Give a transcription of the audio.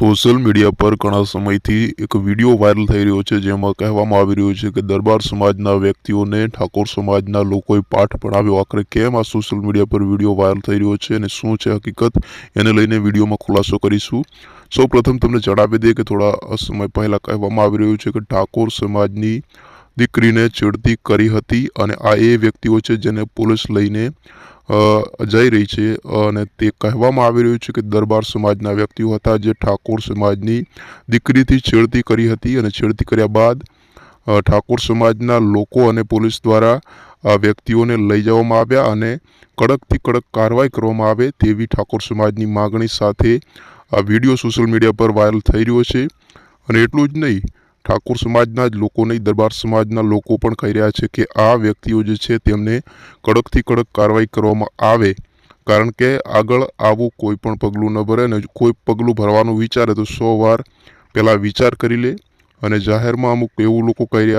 Social media પર ઘણા સમયથી એક વીડિયો વાયરલ થઈ રહ્યો છે, જેમાં કહેવામાં આવી રહ્યું છે કે દરબાર સમાજના વ્યક્તિઓને ઠાકોર સમાજના લોકોએ પાઠ ભણાવ્યો. આખરે કેમ આ સોશિયલ મીડિયા પર વીડિયો વાયરલ થઈ રહ્યો છે અને શું છે હકીકત? એને લઈને વિડીયોમાં ખુલાસો કરીશું. સૌ પ્રથમ તમને જણાવી દઈએ કે થોડા સમય પહેલાં કહેવામાં આવી રહ્યું છે કે ઠાકોર સમાજની દીકરીને છેડતી કરી હતી અને આ એ વ્યક્તિઓ છે જેને પોલીસ લઈને જઈ રહી છે અને તે કહેવામાં આવી રહ્યું છે કે દરબાર સમાજના વ્યક્તિઓ હતા જે ઠાકોર સમાજની દીકરીથી છેડતી કરી હતી અને છેડતી કર્યા બાદ ઠાકોર સમાજના લોકો અને પોલીસ દ્વારા આ વ્યક્તિઓને લઈ જવામાં આવ્યા અને કડકથી કડક કાર્યવાહી કરવામાં આવે તેવી ઠાકોર સમાજની માગણી સાથે આ વીડિયો સોશિયલ મીડિયા પર વાયરલ થઈ રહ્યો છે. અને એટલું જ નહીં ઠાકોર સમાજના જ લોકો નહીં, દરબાર સમાજના લોકો પણ કહી રહ્યા છે કે આ વ્યક્તિઓ જે છે તેમને કડકથી કડક કાર્યવાહી કરવામાં આવે. કારણ કે આગળ આવું કોઈ પણ પગલું ન ભરે અને કોઈ પગલું ભરવાનું વિચારે તો સો વાર પહેલાં વિચાર કરી લે અને જાહેરમાં અમુક એવું લોકો કહી રહ્યા